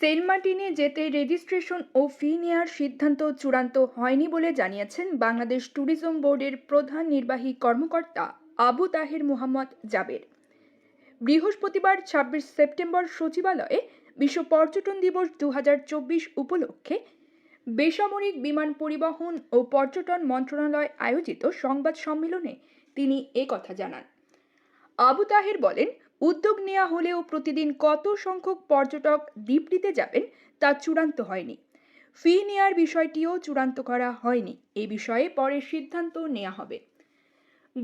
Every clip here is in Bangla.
সেন্ট মার্টিনে যেতে রেজিস্ট্রেশন ও ফি নেওয়ার সিদ্ধান্ত চূড়ান্ত হয়নি বলে জানিয়েছেন বাংলাদেশ ট্যুরিজম বোর্ডের প্রধান নির্বাহী কর্মকর্তা আবু তাহের মোহাম্মদ জাবের। বৃহস্পতিবার ছাব্বিশ সেপ্টেম্বর সচিবালয়ে বিশ্ব পর্যটন দিবস দু হাজার চব্বিশ উপলক্ষে বেসামরিক বিমান পরিবহন ও পর্যটন মন্ত্রণালয় আয়োজিত সংবাদ সম্মেলনে তিনি একথা জানান। আবু তাহের বলেন উদ্যোগ নেওয়া হলেও প্রতিদিন কত সংখ্যক পর্যটক দ্বীপটিতে যাবেন তা চূড়ান্ত হয়নি। ফি নেয়ার বিষয়টিও চূড়ান্ত করা হয়নি। এ বিষয়ে পরে সিদ্ধান্ত নেওয়া হবে।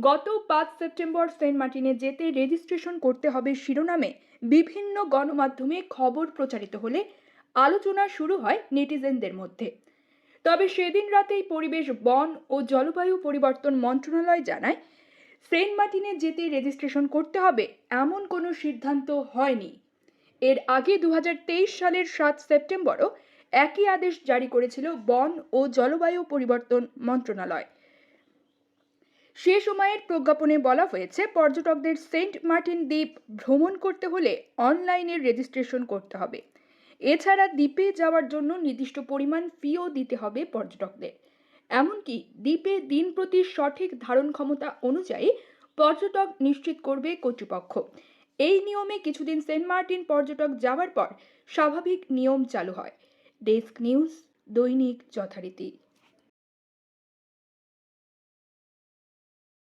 গত পাঁচ সেপ্টেম্বর সেন্ট মার্টিনে যেতে রেজিস্ট্রেশন করতে হবে শিরোনামে বিভিন্ন গণমাধ্যমে খবর প্রচারিত হলে আলোচনা শুরু হয় নেটিজেনদের মধ্যে। তবে সেদিন রাতেই পরিবেশ, বন ও জলবায়ু পরিবর্তন মন্ত্রণালয় জানায় সেন্ট মার্টিনে যেতে রেজিস্ট্রেশন করতে হবে, এমন কোনো সিদ্ধান্ত হয়নি। এর আগে দুহাজার তেইশ সালের সাত সেপ্টেম্বরও একই আদেশ জারি করেছিল বন ও জলবায়ু পরিবর্তন মন্ত্রণালয়। সে সময়ের প্রজ্ঞাপনে বলা হয়েছে, পর্যটকদের সেন্ট মার্টিন দ্বীপ ভ্রমণ করতে হলে অনলাইনে রেজিস্ট্রেশন করতে হবে। এছাড়া দ্বীপে যাওয়ার জন্য নির্দিষ্ট পরিমাণ ফিও দিতে হবে পর্যটকদের। এমনকি দ্বীপে দিন প্রতি সঠিক ধারণ ক্ষমতা অনুযায়ী পর্যটক নিশ্চিত করবে কর্তৃপক্ষ। এই নিয়মে কিছুদিন সেন্ট মার্টিন পর্যটক যাওয়ার পর স্বাভাবিক নিয়ম চালু হয়। ডেস্ক নিউজ, দৈনিক যথারীতি।